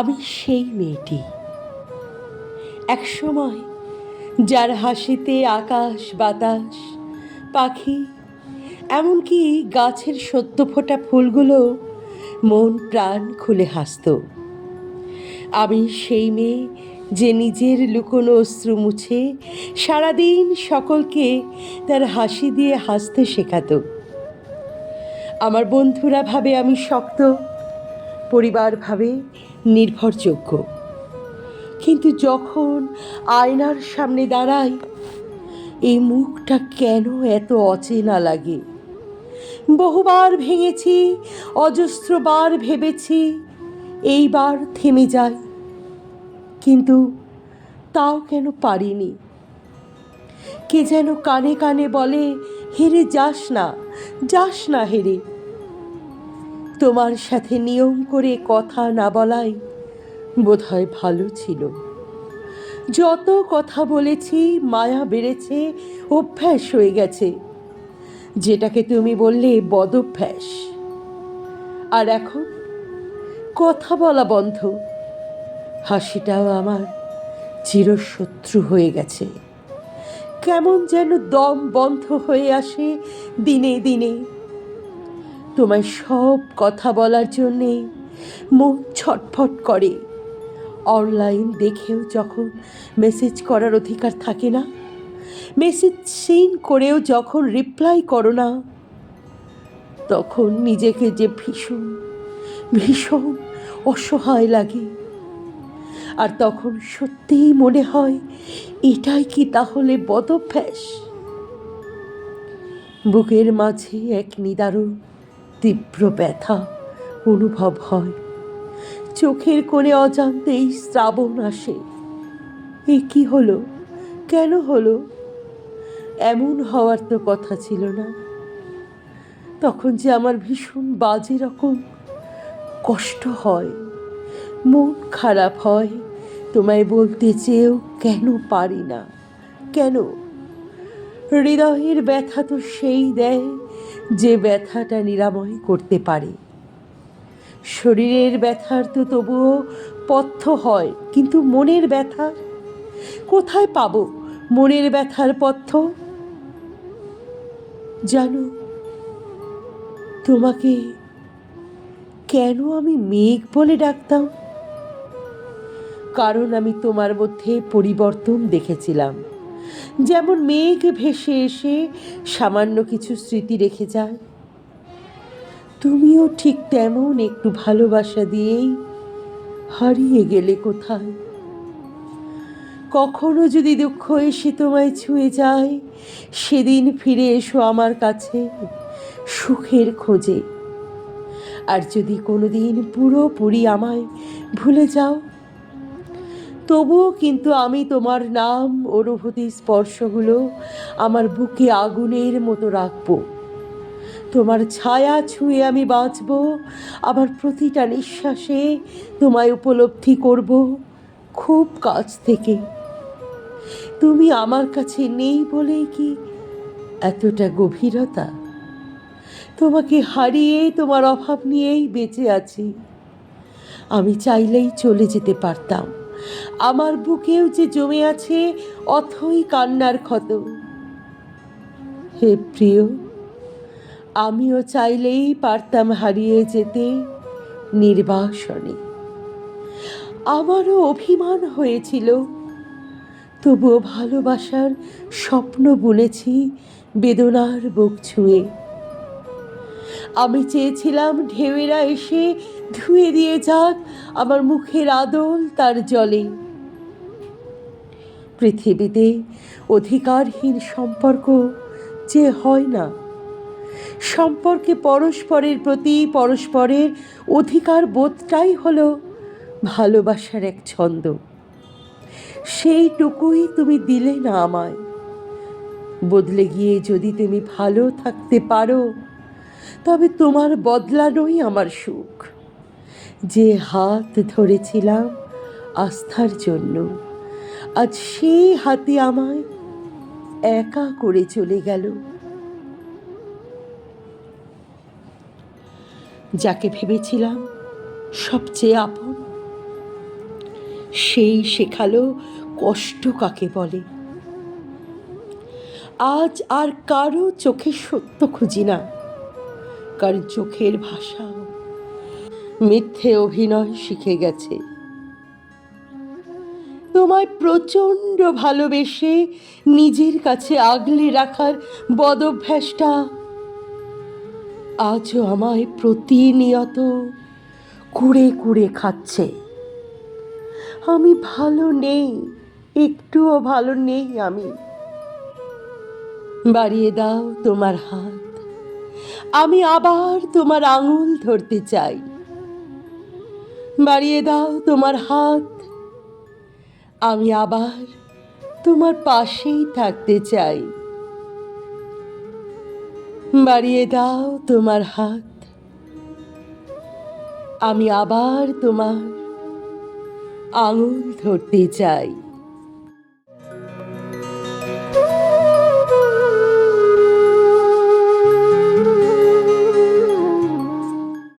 আমি সেই মেয়েটি। একসময় যার হাসিতে আকাশ, বাতাস, পাখি, এমনকি গাছের সত্য ফোটা ফুলগুলো মন প্রাণ খুলে হাসত। আমি সেই মেয়ে যে নিজের লুকোনো অশ্রু মুছে সারাদিন সকলকে তার হাসি দিয়ে হাসতে শেখাতো। আমার বন্ধুরা ভাবে আমি শক্ত পরিবার ভাবে নির্ভরযোগ্য। কিন্তু যখন আয়নার সামনে দাঁড়াই, এই মুখটা কেন এত অচেনা লাগে? বহুবার ভেঙেছি অজস্রবার ভেবেছি, এইবার থেমে যাই। কিন্তু তাও কেন পারিনি? কে যেন কানে কানে বলে, হেরে যাস না যাস না হেরে। তোমার সাথে নিয়ম করে কথা না বলাই বোধহয় ভালো ছিল। যত কথা বলেছি, মায়া বেড়েছে, অভ্যাস হয়ে গেছে। যেটাকে তুমি বললে বদভ্যাস। আর এখন কথা বলা বন্ধ। হাসিটাও আমার চিরশত্রু হয়ে গেছে। কেমন যেন দম বন্ধ হয়ে আসে দিনে দিনে। তোমায় সব কথা বলার জন্যে মন ছটফট করে। অনলাইন দেখেও যখন মেসেজ করার অধিকার থাকে না, মেসেজ সিন করেও যখন রিপ্লাই করো না, তখন নিজেকে যে ভীষণ ভীষণ অসহায় লাগে। আর তখন সত্যিই মনে হয়, এটাই কি তাহলে বদভ্যাস? বুকের মাঝে এক নিদারুণ তীব্র ব্যথা অনুভব হয়। চোখের কোণে অজান্তেই শ্রাবণ আসে। এ কি হলো? কেন হলো? এমন হওয়ার তো কথা ছিল না। তখন যে আমার ভীষণ বাজে রকম কষ্ট হয়, মন খারাপ হয়, তোমায় বলতে চেয়েও কেন পারি না? কেন? হৃদয়ের ব্যথা তো সেই দেয় যে ব্যথাটা নিরাময় করতে পারে। শরীরের ব্যথার তো তবুও পথ্য হয়, কিন্তু মনের ব্যথা? কোথায় পাবো মনের ব্যথার পথ্য? জানো, তোমাকে কেন আমি মেঘ বলে ডাকতাম? কারণ আমি তোমার মধ্যে পরিবর্তন দেখেছিলাম। যেমন মেঘ ভেসে এসে সামান্য কিছু স্মৃতি রেখে যায়। তুমিও ঠিক তেমন একটু ভালোবাসা দিয়েই হারিয়ে গেলে কোথায়? কখনো যদি দুঃখ এসে তোমায় ছুঁয়ে যায়, সেদিন ফিরে এসো আমার কাছে সুখের খোঁজে। আর যদি কোনোদিন পুরোপুরি আমায় ভুলে যাও তবুও কিন্তু আমি তোমার নাম, অনুভূতি, স্পর্শগুলো আমার বুকে আগুনের মতো রাখব। তোমার ছায়া ছুঁয়ে আমি বাঁচব, আবার প্রতিটা নিঃশ্বাসে তোমায় উপলব্ধি করব খুব কাছ থেকে। তুমি আমার কাছে নেই বলেই কি এতটা গভীরতা? তোমাকে হারিয়ে তোমার অভাব নিয়েই বেঁচে আছি। আমি চাইলেই চলে যেতে পারতাম। আমার বুকেও যে জমে আছে অথই কান্নার ক্ষত। হে প্রিয়, আমিও চাইলেই পারতাম হারিয়ে যেতে নির্বাসনে। আমারও অভিমান হয়েছিল, তবুও ভালোবাসার স্বপ্ন বুনেছি বেদনার বুক ছুঁয়ে। আমি চেয়েছিলাম ঢেউয়েরা এসে ধুয়ে দিয়ে যাক আমার মুখের আদল তার জলে। পৃথিবীতে অধিকারহীন সম্পর্ক যে হয় না। সম্পর্কে পরস্পরের প্রতি পরস্পরের অধিকার বোধটাই হলো ভালোবাসার এক ছন্দ। সেইটুকুই তুমি দিলে না আমায়। বদলে গিয়ে যদি তুমি ভালো থাকতে পারো তবে তোমার বদলানোই আমার সুখ। যে হাত ধরেছিলাম আস্থার জন্য, আজ সেই হাতে আমায় একা করে চলে গেল। যাকে ভেবেছিলাম সবচেয়ে আপন, সেই শেখালো কষ্ট কাকে বলে। আজ আর কারও চোখে সত্য খুঁজি না। কারণ চোখের ভাষা। মিথ্যে অভিনয় শিখে গেছে। তোমায় প্রচণ্ড ভালোবেসে নিজের কাছে আগলে রাখার বদভ্যাসটা আজও আমায় প্রতিনিয়ত কুড়ে কুড়ে খাচ্ছে। আমি ভালো নেই, একটুও ভালো নেই আমি। বাড়িয়ে দাও তোমার হাত। আমি আবার তোমার আঙুল ধরতে চাই। বাড়িয়ে দাও তোমার হাত। আমি আবার তোমার পাশেই থাকতে চাই। বাড়িয়ে দাও তোমার হাত। আমি আবার তোমার আঙুল ধরতে চাই।